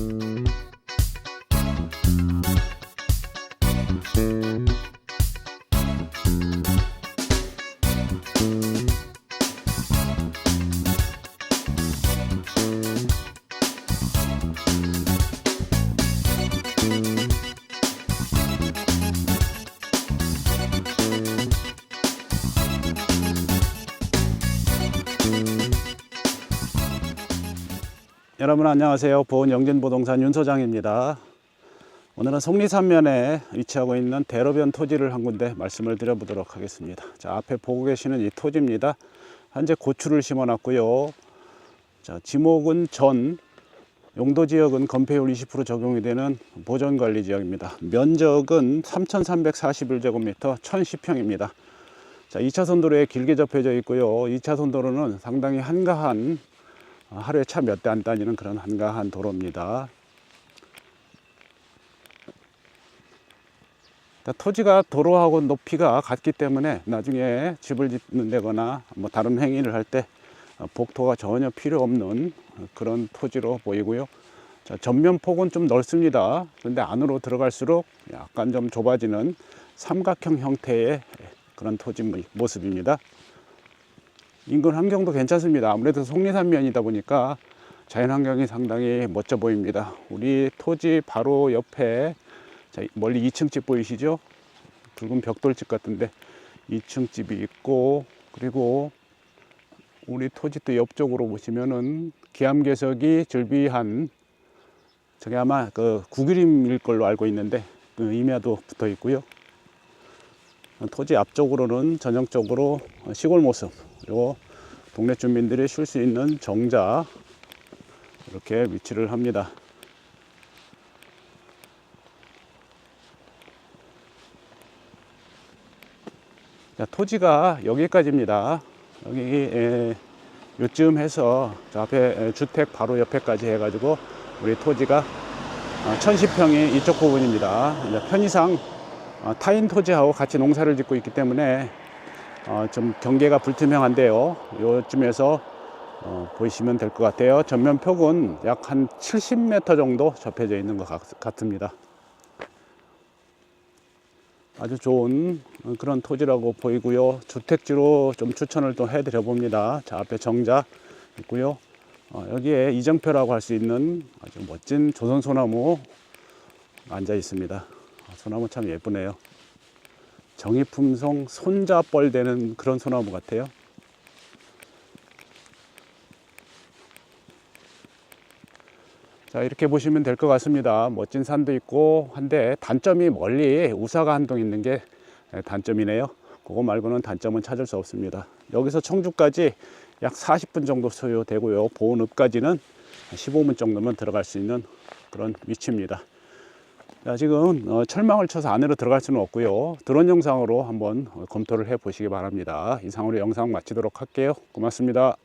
thank you. 여러분 안녕하세요. 보은 영진부동산 윤 소장입니다. 오늘은 속리산면에 위치하고 있는 대로변 토지를 한 군데 말씀을 드려보도록 하겠습니다. 자, 앞에 보고 계시는 이 토지입니다. 현재 고추를 심어놨고요. 자, 지목은 전, 용도 지역은 건폐율 20% 적용이 되는 보존관리 지역입니다. 면적은 3,341제곱미터 1,010평입니다. 자, 2차선 도로에 길게 접혀져 있고요. 2차선 도로는 상당히 한가한 어, 하루에 차 몇 대 안 다니는 그런 한가한 도로입니다. 자, 토지가 도로하고 높이가 같기 때문에 나중에 집을 짓는 데거나 뭐 다른 행위를 할 때 복토가 전혀 필요 없는 그런 토지로 보이고요. 자, 전면 폭은 좀 넓습니다. 그런데 안으로 들어갈수록 약간 좀 좁아지는 삼각형 형태의 그런 토지 모습입니다. 인근 환경도 괜찮습니다. 아무래도 속리산면이다 보니까 자연 환경이 상당히 멋져 보입니다. 우리 토지 바로 옆에 자, 멀리 2층 집 보이시죠? 붉은 벽돌집 같은데 2층 집이 있고 그리고 우리 토지 또 옆쪽으로 보시면은 기암괴석이 즐비한 저게 아마 그 구기림일 걸로 알고 있는데 그 임야도 붙어 있고요. 토지 앞쪽으로는 전형적으로 시골 모습 그리고 동네 주민들이 쉴 수 있는 정자 이렇게 위치를 합니다. 자, 토지가 여기까지입니다. 여기 에, 요쯤 해서 저 앞에 에, 주택 바로 옆에까지 해가지고 우리 토지가 어, 1010평이 이쪽 부분입니다. 편의상 어, 타인 토지하고 같이 농사를 짓고 있기 때문에 어, 좀 경계가 불투명한데요. 요쯤에서 어, 보시면 될 것 같아요. 전면 폭은 약 한 70m 정도 접혀져 있는 것 같, 같습니다. 아주 좋은 그런 토지라고 보이고요. 주택지로 좀 추천을 또 해드려 봅니다. 자, 앞에 정자 있고요. 어, 여기에 이정표라고 할 수 있는 아주 멋진 조선 소나무 앉아 있습니다. 아, 소나무 참 예쁘네요. 정이품성 손자뻘 되는 그런 소나무 같아요. 자, 이렇게 보시면 될 것 같습니다. 멋진 산도 있고 한데 단점이 멀리 우사가 한동 있는 게 단점이네요. 그거 말고는 단점은 찾을 수 없습니다. 여기서 청주까지 약 40분 정도 소요되고요. 보은읍까지는 15분 정도면 들어갈 수 있는 그런 위치입니다. 자, 지금 어, 철망을 쳐서 안으로 들어갈 수는 없고요. 드론 영상으로 한번 검토를 해 보시기 바랍니다. 이상으로 영상 마치도록 할게요. 고맙습니다.